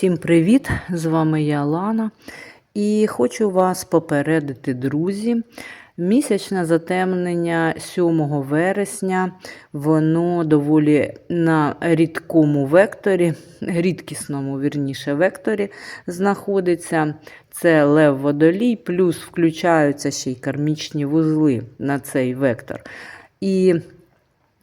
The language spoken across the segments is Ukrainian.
Всім привіт! З вами я Лана. І хочу вас попередити, друзі. Місячне затемнення 7 вересня, воно доволі на рідкому векторі, рідкісному, вірніше, векторі знаходиться. Це Лев Водолій, плюс включаються ще й кармічні вузли на цей вектор. І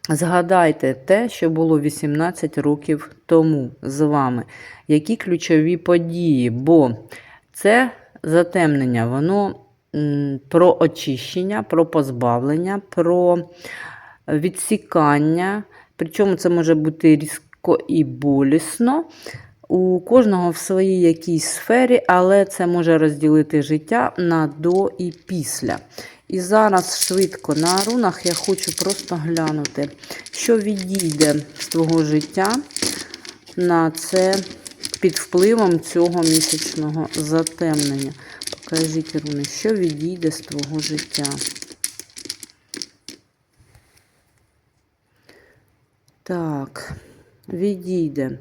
Згадайте те, що було 18 років тому з вами, які ключові події, бо це затемнення, воно про очищення, про позбавлення, про відсікання. Причому це може бути різко і болісно. У кожного в своїй якійсь сфері, але це може розділити життя на до і після. І зараз швидко на рунах я хочу просто глянути, що відійде з твого життя на це під впливом цього місячного затемнення. Покажіть, руни, що відійде з твого життя. Так, відійде.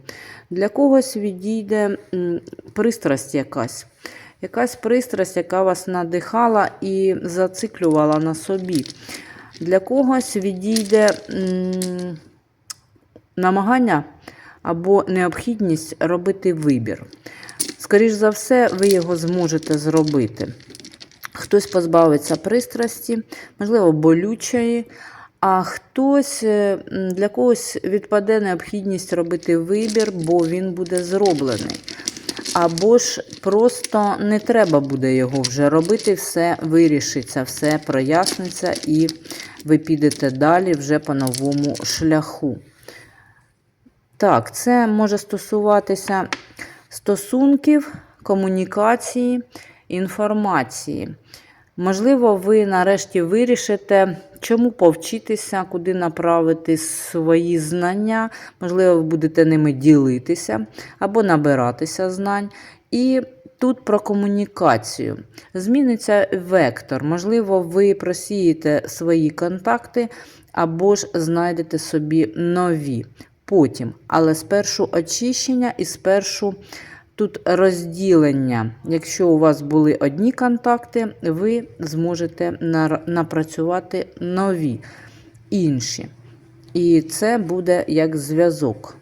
Для когось відійде пристрасть якась. Якась пристрасть, яка вас надихала і зациклювала на собі. Для когось відійде намагання або необхідність робити вибір. Скоріш за все, ви його зможете зробити. Хтось позбавиться пристрасті, можливо, болючої, а хтось е, для когось відпаде необхідність робити вибір, бо він буде зроблений. Або ж просто не треба буде його вже робити, все вирішиться, все проясниться, і ви підете далі вже по новому шляху. Так, це може стосуватися стосунків, комунікації, інформації. Можливо, ви нарешті вирішите, чому повчитися, куди направити свої знання. Можливо, ви будете ними ділитися або набиратися знань. І тут про комунікацію. Зміниться вектор. Можливо, ви просієте свої контакти або ж знайдете собі нові. Потім, але спершу очищення і спершу тут розділення. Якщо у вас були одні контакти, ви зможете напрацювати нові інші. І це буде як зв'язок.